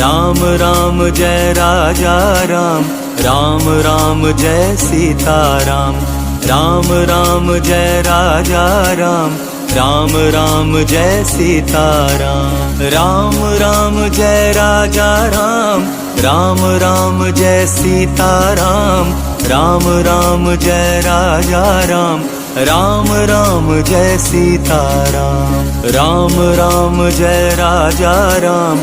રામ રામ જય રાજા રામ રામ રામ જય સીતારામ રામ રામ જય રાજા રામ राम राम जय सीताराम राम राम जय राजा राम राम राम जय सीताराम राम राम जय राजा राम राम राम जय सीताराम राम राम जय राजा राम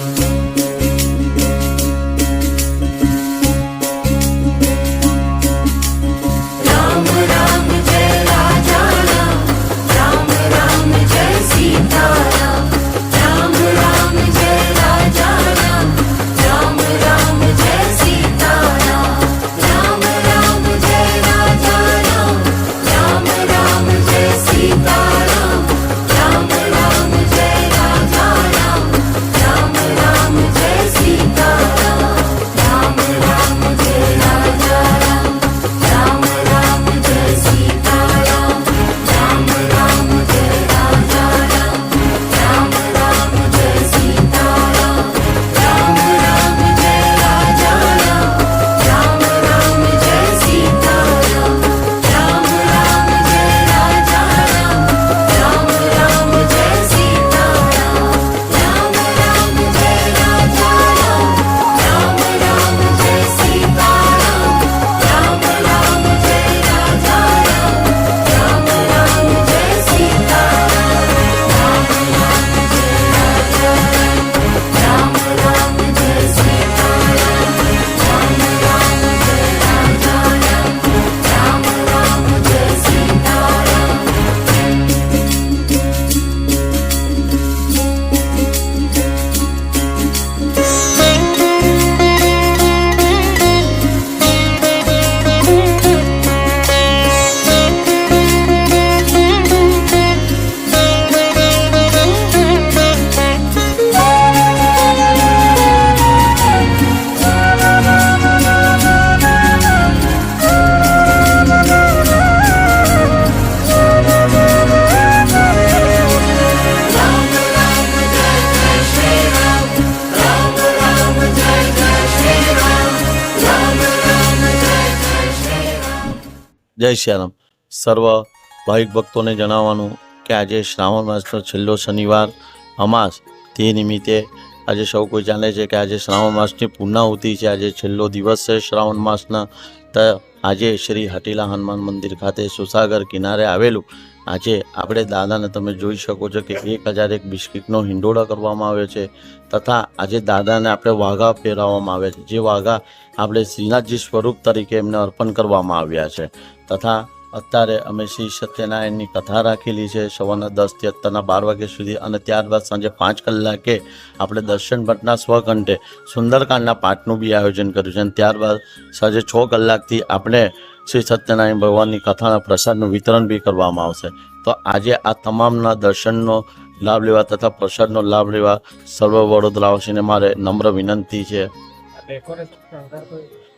જય શ્યારામ. સર્વ ભાવિક ભક્તોને જણાવવાનું કે આજે શ્રાવણ માસનો છેલ્લો શનિવાર, અમાસ. તે નિમિત્તે આજે સૌ કોઈ જાણે છે કે આજે શ્રાવણ માસની પૂર્ણાહુતિ છે. આજે છેલ્લો દિવસ છે શ્રાવણ માસના. આજે શ્રી હટીલા હનુમાન મંદિર ખાતે સુસાગર કિનારે આવેલું. આજે આપણે દાદાને તમે જોઈ શકો છો કે એક હજાર એક બિસ્કિટનો હિંડોળા કરવામાં આવ્યો છે તથા આજે દાદાને આપણે વાઘા પહેરાવવામાં આવે છે. જે વાઘા આપણે શ્રીનાથજી સ્વરૂપ તરીકે એમને અર્પણ કરવામાં આવ્યા છે તથા અત્યારે અમે શ્રી સત્યનારાયણની કથા રાખેલી છે. સવારના દસથી અત્યારના બાર વાગ્યા સુધી અને ત્યારબાદ સાંજે પાંચ કલાકે આપણે દર્શન ભટ્ટના સ્વકંઠે સુંદરકાંડના પાઠનું બી આયોજન કર્યું છે અને ત્યારબાદ સાંજે છ કલાકથી આપણે શ્રી સત્યનારાયણ ભગવાનની કથાના પ્રસાદનું વિતરણ બી કરવામાં આવશે. તો આજે આ તમામના દર્શનનો લાભ લેવા તથા પ્રસાદનો લાભ લેવા સર્વ વડોદરાવાસીને મારે નમ્ર વિનંતી છે.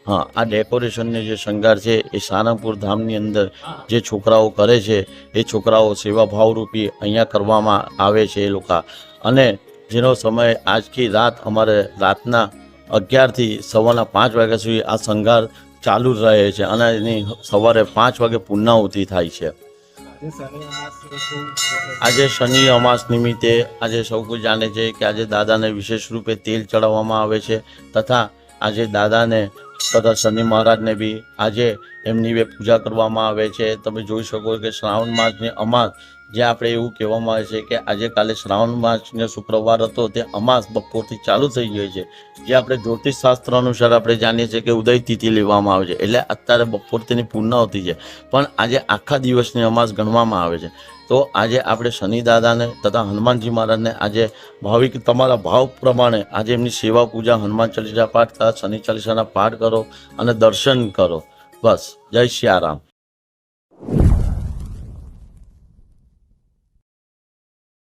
હા, આ ડેકોરેશનની જે શણગાર છે, એ સારંગપુર ધામની અંદર જે છોકરાઓ કરે છે, એ છોકરાઓ સેવા ભાવરૂપી અહીંયા કરવામાં આવે છે એ લોકો. અને જેનો સમય આજથી રાત અમારે રાતના અગિયારથી સવારના પાંચ વાગ્યા સુધી આ શણગાર ચાલુ જ રહે છે અને એની સવારે પાંચ વાગે પૂર્ણાહુતિ થાય છે. આજે શનિ અમાસ નિમિત્તે આજે સૌ કોઈ જાણે છે કે આજે દાદાને વિશેષ રૂપે તેલ ચડાવવામાં આવે છે તથા આજે દાદાને તથા શનિ મહારાજને બી આજે એમની બે પૂજા કરવામાં આવે છે. તમે જોઈ શકો કે શ્રાવણ માસની અમાસ જે આપણે એવું કહેવામાં આવે છે કે આજે કાલે શ્રાવણ માસનો શુક્રવાર હતો તે અમાસ બપોરથી ચાલુ થઈ ગઈ છે. જે આપણે જ્યોતિષ શાસ્ત્ર અનુસાર આપણે જાણીએ છીએ કે ઉદય તિથિ લેવામાં આવે છે. એટલે અત્યારે બપોર તેની પૂર્ણાવતી છે. પણ આજે આખા દિવસની અમાસ ગણવામાં આવે છે. તો આજે આપણે શનિ દાદાને તથા હનુમાનજી મહારાજને આજે ભાવિક તમારા ભાવ પ્રમાણે આજે એમની સેવા પૂજા, હનુમાન ચાલીસા પાઠ, તથા શનિ ચાલીસાના પાઠ કરો અને દર્શન કરો. બસ. જય શ્રી રામ.